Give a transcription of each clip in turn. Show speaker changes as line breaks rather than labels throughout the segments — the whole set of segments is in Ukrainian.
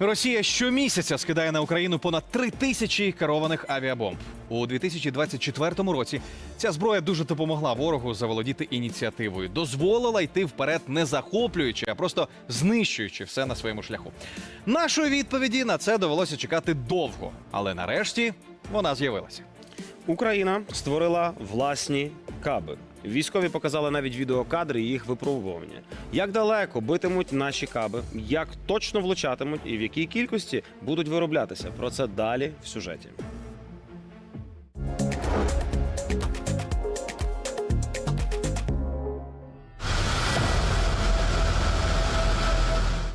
Росія щомісяця скидає на Україну понад три тисячі керованих авіабомб. У 2024 році ця зброя дуже допомогла ворогу заволодіти ініціативою, дозволила йти вперед, не захоплюючи, а просто знищуючи все на своєму шляху. Нашої відповіді на це довелося чекати довго, але нарешті вона з'явилася.
Україна створила власні каби. Військові показали навіть відеокадри їх випробування. Як далеко битимуть наші каби, як точно влучатимуть і в якій кількості будуть вироблятися. Про це далі в сюжеті.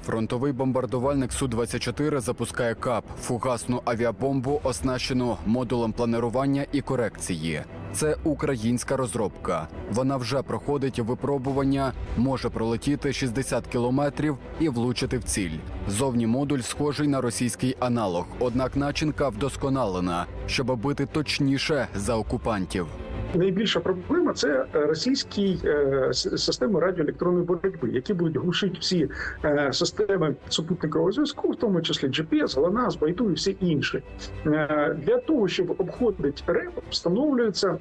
Фронтовий бомбардувальник Су-24 запускає КАП фугасну авіабомбу, оснащену модулем планирування і корекції. Це українська розробка. Вона вже проходить випробування, може пролетіти 60 кілометрів і влучити в ціль. Зовні модуль схожий на російський аналог, однак начинка вдосконалена, щоб бити точніше за окупантів.
Найбільша проблема це е, російські е, системи радіоелектронної боротьби, які будуть глушити всі е, системи супутникового зв'язку, в тому числі GPS, ГЛОНАСС, Байду і всі інші. Для того щоб обходити РЕП, встановлюються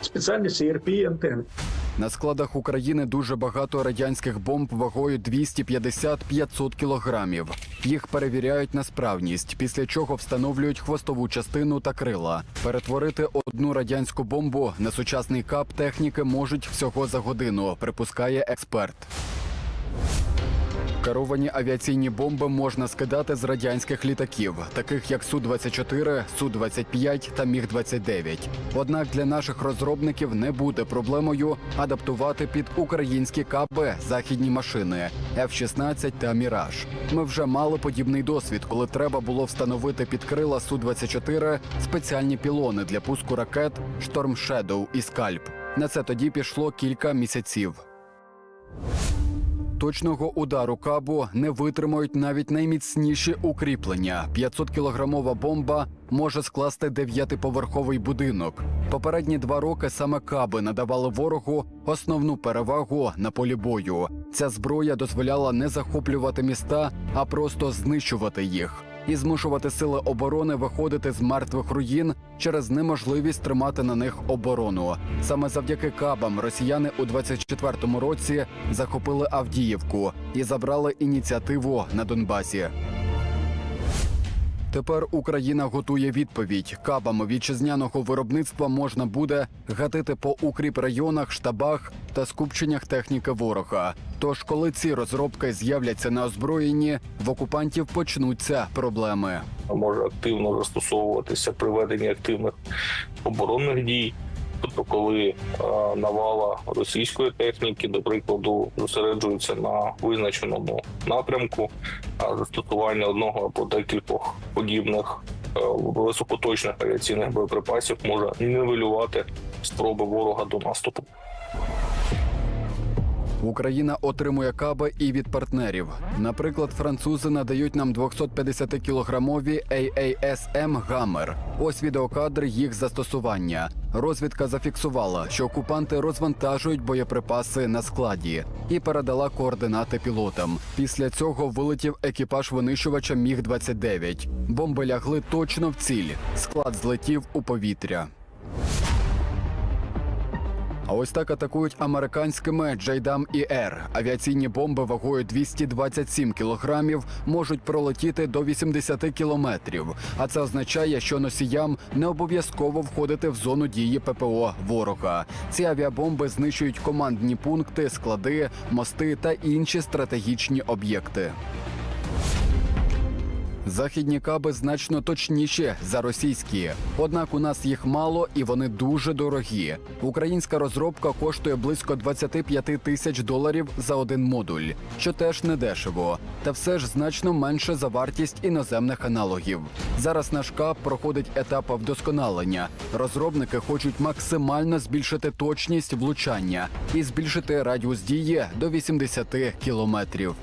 спеціальні crp антени.
На складах України дуже багато радянських бомб вагою 250-500 кілограмів. Їх перевіряють на справність, після чого встановлюють хвостову частину та крила. Перетворити одну радянську бомбу на сучасний кап техніки можуть всього за годину, припускає експерт. Керовані авіаційні бомби можна скидати з радянських літаків, таких як Су-24, Су-25 та Міг-29. Однак для наших розробників не буде проблемою адаптувати під українські каби західні машини F-16 та Міраж. Ми вже мали подібний досвід, коли треба було встановити під крила Су-24 спеціальні пілони для пуску ракет Шторм Shadow і Скальп. На це тоді пішло кілька місяців. Точного удару кабу не витримають навіть найміцніші укріплення. 500-кілограмова бомба може скласти дев'ятиповерховий будинок. Попередні два роки саме каби надавали ворогу основну перевагу на полі бою. Ця зброя дозволяла не захоплювати міста, а просто знищувати їх. І змушувати сили оборони виходити з мертвих руїн через неможливість тримати на них оборону. Саме завдяки кабам росіяни у 24-му році захопили Авдіївку і забрали ініціативу на Донбасі. Тепер Україна готує відповідь. Кабами вітчизняного виробництва можна буде гатити по укріпрайонах, штабах та скупченнях техніки ворога. Тож, коли ці розробки з'являться на озброєнні, в окупантів почнуться проблеми.
може активно застосовуватися при веденні активних оборонних дій. Тобто, коли е, навала російської техніки, до прикладу, зосереджується на визначеному напрямку, застосування одного або декількох подібних е, високоточних авіаційних боєприпасів може нівелювати спроби ворога до наступу.
Україна отримує каби і від партнерів. Наприклад, французи надають нам 250-кілограмові AASM «Гаммер». Ось відеокадри їх застосування. Розвідка зафіксувала, що окупанти розвантажують боєприпаси на складі і передала координати пілотам. Після цього вилетів екіпаж винищувача Міг 29 Бомби лягли точно в ціль. Склад злетів у повітря. А ось так атакують американськими Джейдам і Р. Авіаційні бомби вагою 227 кілограмів можуть пролетіти до 80 кілометрів. А це означає, що носіям не обов'язково входити в зону дії ППО ворога. Ці авіабомби знищують командні пункти, склади, мости та інші стратегічні об'єкти. Західні каби значно точніші за російські. Однак у нас їх мало і вони дуже дорогі. Українська розробка коштує близько 25 тисяч доларів за один модуль, що теж не дешево, та все ж значно менше за вартість іноземних аналогів. Зараз наш кап проходить етап вдосконалення. Розробники хочуть максимально збільшити точність влучання і збільшити радіус дії до 80 кілометрів.